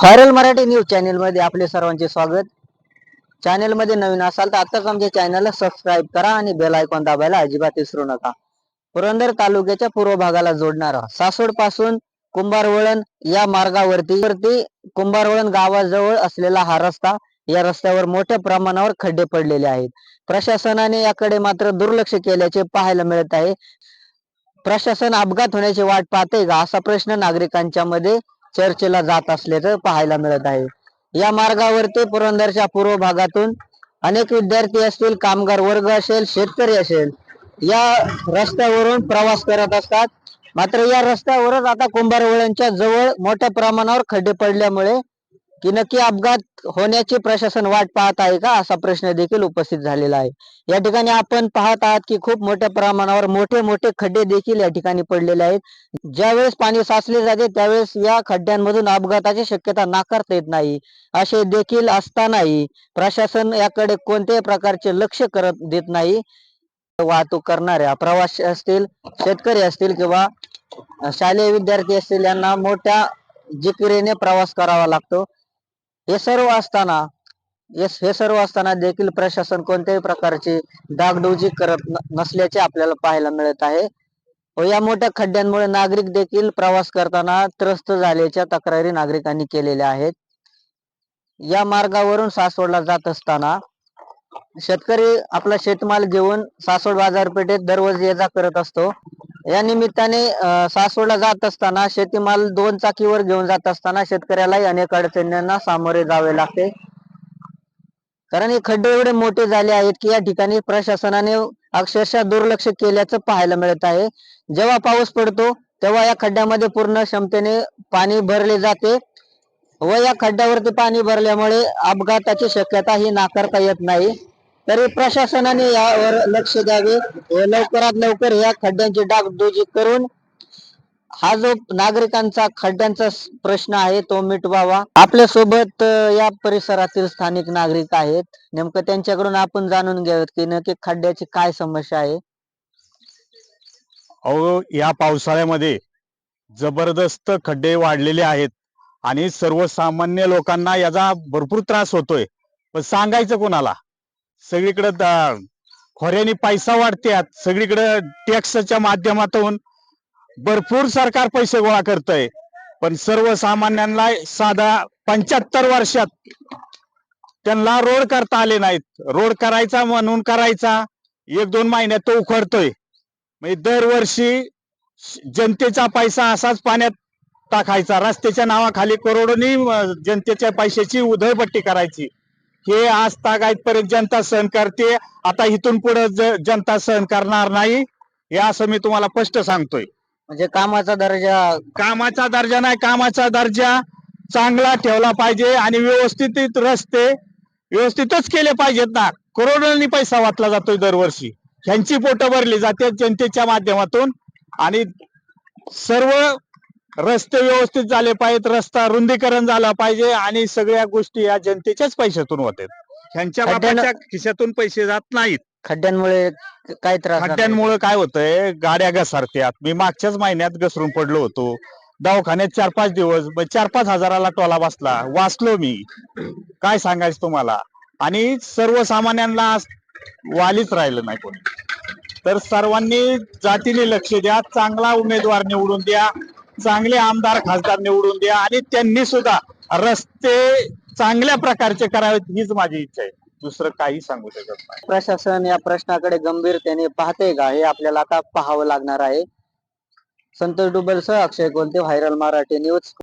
Viral Marathi news channel मध्ये आपले सर्वांचे स्वागत. चॅनेल मध्ये नवीन असाल तर आताच आमच्या चॅनलला सबस्क्राईब करा आणि बेल आयकॉन दाबायला अजिबात विसरू नका. पुरंदर तालुक्याच्या पूर्व भागाला जोडणारा सासवडपासून कुंभारवळण या मार्गावरती वरती कुंभारवळण गावाजवळ असलेला हा रस्ता या रस्त्यावर मोठ्या प्रमाणावर खड्डे पडलेले आहेत. प्रशासनाने याकडे मात्र दुर्लक्ष केल्याचे पाहायला मिळत आहे. प्रशासन अपघात होण्याची वाट पाहते का? असा प्रश्न नागरिकांच्या मध्ये चर्चेला जात असल्याचं पाहायला मिळत आहे. या मार्गावरती पुरंदरच्या पूर्व भागातून अनेक विद्यार्थी असतील कामगार वर्ग असेल शेतकरी असेल या रस्त्यावरून प्रवास करत असतात. मात्र या रस्त्यावरच आता कुंभारवळ्यांच्या जवळ मोठ्या प्रमाणावर खड्डे पडल्यामुळे की नक्की अपघात होण्याची प्रशासन वाट पाहत आहे का? असा प्रश्न देखील उपस्थित झालेला आहे. या ठिकाणी आपण पाहत आहात की खूप मोठ्या प्रमाणावर मोठे मोठे खड्डे देखील या ठिकाणी पडलेले आहेत. ज्यावेळेस पाणी साचले जाते त्यावेळेस या खड्ड्यांमधून अपघाताची शक्यता नाकारता येत नाही. असे देखील असतानाही प्रशासन याकडे कोणत्याही प्रकारचे लक्ष करत देत नाही. वाहतूक करणाऱ्या प्रवासी असतील शेतकरी असतील किंवा शालेय विद्यार्थी असतील यांना मोठ्या जिकिरीने प्रवास करावा लागतो. हे सर्व असताना हे सर्व असताना देखील प्रशासन कोणत्याही प्रकारची डागडुजी करत नसल्याचे आपल्याला पाहायला मिळत आहे. व या मोठ्या खड्ड्यांमुळे नागरिक देखील प्रवास करताना त्रस्त झाल्याच्या तक्रारी नागरिकांनी केलेल्या आहेत. या मार्गावरून सासवडला जात असताना शेतकरी आपला शेतमाल घेऊन सासवड बाजारपेठेत दररोज ये जा करत असतो. या निमित्ताने सासवडला जात असताना शेतीमाल दोन चाकीवर घेऊन जात असताना शेतकऱ्यालाही अनेक अडचणींना सामोरे जावे लागते. कारण हे खड्डे एवढे मोठे झाले आहेत की या ठिकाणी प्रशासनाने अक्षरशः दुर्लक्ष केल्याचं पाहायला मिळत आहे. जेव्हा पाऊस पडतो तेव्हा या खड्ड्यामध्ये पूर्ण क्षमतेने पाणी भरले जाते व या खड्ड्यावरती पाणी भरल्यामुळे अपघाताची शक्यता ही नाकारता येत नाही. तरी प्रशासनाने यावर लक्ष द्यावे. लवकरात लवकर या खड्ड्यांची डागडुजी करून हा जो नागरिकांचा खड्ड्यांचा प्रश्न आहे तो मिटवावा. आपल्यासोबत या परिसरातील स्थानिक नागरिक आहेत. नेमकं त्यांच्याकडून आपण जाणून घ्यावेत की नक्की खड्ड्याची काय समस्या आहे. अहो या पावसाळ्यामध्ये जबरदस्त खड्डे वाढलेले आहेत आणि सर्वसामान्य लोकांना याचा भरपूर त्रास होतोय. पण सांगायचं कोणाला? सगळीकडे खोऱ्याने पैसा वाढत्यात. सगळीकडे टॅक्सच्या माध्यमातून भरपूर सरकार पैसे गोळा करतय. पण सर्वसामान्यांना साधा पंच्याहत्तर वर्षात त्यांना रोड करता आले नाहीत. रोड करायचा म्हणून करायचा एक दोन महिन्यात तो उखडतोय. म्हणजे दरवर्षी जनतेचा पैसा असाच पाण्यात टाकायचा. रस्त्याच्या नावाखाली करोडोनी जनतेच्या पैशाची उधळपट्टी करायची. हे आज तागायतपर्यंत जनता सहन करते. आता इथून पुढे जनता सहन करणार नाही हे असं मी तुम्हाला स्पष्ट सांगतोय. म्हणजे कामाचा दर्जा कामाचा दर्जा नाही कामाचा दर्जा चांगला ठेवला पाहिजे आणि व्यवस्थित रस्ते व्यवस्थितच केले पाहिजेत ना. करोडोनी पैसा वाटला जातोय दरवर्षी. ह्यांची पोटं भरली जाते जनतेच्या माध्यमातून आणि सर्व रस्ते व्यवस्थित झाले पाहिजेत रस्ता रुंदीकरण झालं पाहिजे आणि सगळ्या गोष्टी या जनतेच्याच पैशातून होतात. ह्यांच्या खड्ड्यानं- बापाच्या खिशातून पैसे जात नाहीत. खड्ड्यांमुळे काय त्रास झाला? खड्ड्यांमुळे काय होतंय गाड्या घसरत्यात. मी मागच्याच महिन्यात घसरून पडलो होतो. दवाखान्यात चार पाच दिवस मग चार पाच हजाराला टोला बसला. वाचलो मी. काय सांगायचं तुम्हाला? आणि सर्वसामान्यांना आज वालीच राहिलं नाही कोणी. तर सर्वांनी जातीने लक्ष द्या चांगला उमेदवार निवडून द्या. चांगले आमदार खासदार निवडून द्या आणि त्यांनी सुद्धा रस्ते चांगल्या प्रकारचे करावेत हीच माझी इच्छा आहे. दुसरं काही सांगू शकत नाही. प्रशासन या प्रश्नाकडे गंभीरतेने पाहते का हे आपल्याला आता पाहावं लागणार आहे. संतोष डुबल सह अक्षय कोणते व्हायरल मराठी न्यूज.